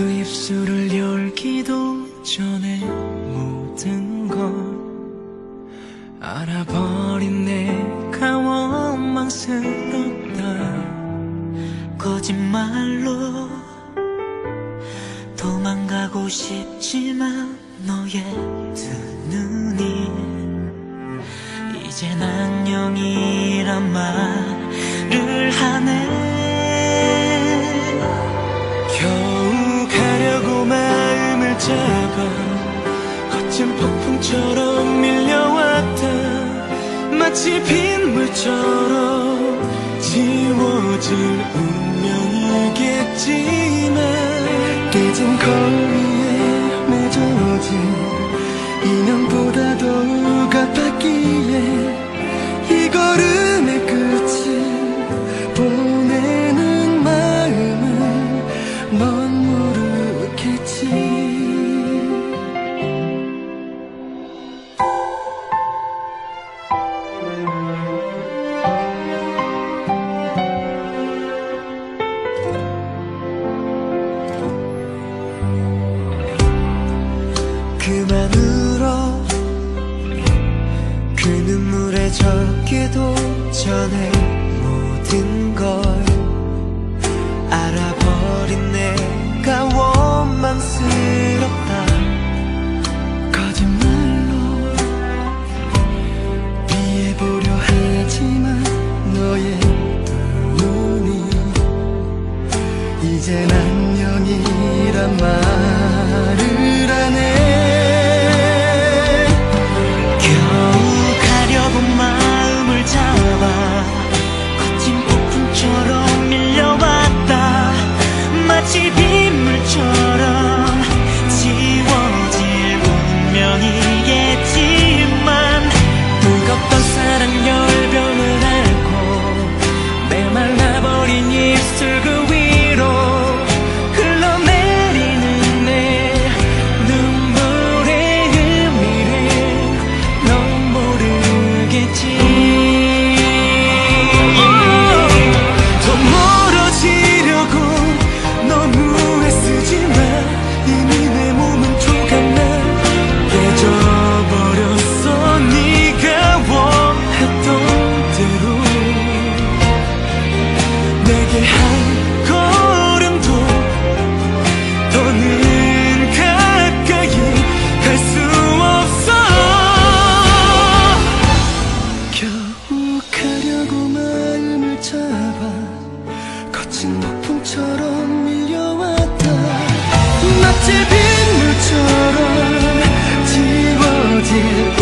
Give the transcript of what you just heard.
그 입술을 열기도 전에 모든 걸 알아버린 내가 원망스럽다. 거짓말로 도망가고 싶지만 너의 두 눈이 이젠 안녕이란 말을 하네 잡아 거친 폭풍처럼 밀려왔다. 마치 빗물처럼 지워질 운명이겠지만 깨진 거리 젖기도 전에 모든 걸 알아버린 내가 원망스럽다. 거짓말로 피해보려 하지만 너의 두 눈이 이젠 안녕이란 말 거친 폭풍처럼 밀려왔다. 마치 빗물처럼 지워질